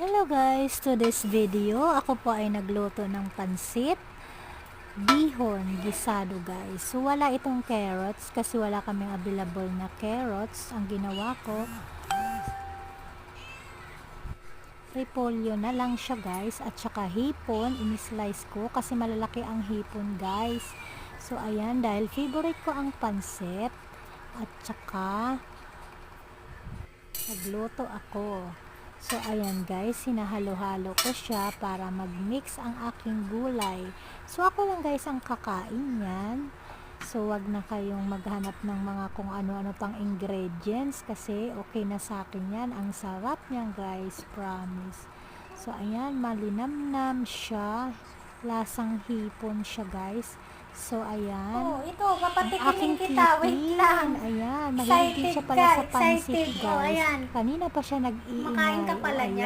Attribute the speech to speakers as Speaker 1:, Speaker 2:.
Speaker 1: Hello guys, to this video, ako po ay nagluto ng pansit bihon gisado guys. So wala itong carrots kasi wala kaming available na carrots. Ang ginawa ko, repolyo na lang siya guys at saka hipon, inislice ko kasi malalaki ang hipon guys. So ayan, dahil favorite ko ang pansit at saka nagluto ako. So, ayan guys, sinahalo-halo ko siya para mag-mix ang aking gulay. So, ako lang guys ang kakain yan. So, wag na kayong maghanap ng mga kung ano-ano pang ingredients kasi okay na sa akin yan. Ang sarap niyan guys, promise. So, ayan, malinamnam siya. Lasang hipon siya guys. So, ayan.
Speaker 2: Oh, ito,
Speaker 1: aking
Speaker 2: kita. Wait lang.
Speaker 1: Mahilig din
Speaker 2: Excited
Speaker 1: siya pala
Speaker 2: ka,
Speaker 1: sa pansit,
Speaker 2: excited.
Speaker 1: guys.
Speaker 2: Oh, ayan.
Speaker 1: Kanina pa siya nag-iingay.
Speaker 2: Makain ka pala
Speaker 1: Oh,
Speaker 2: niya.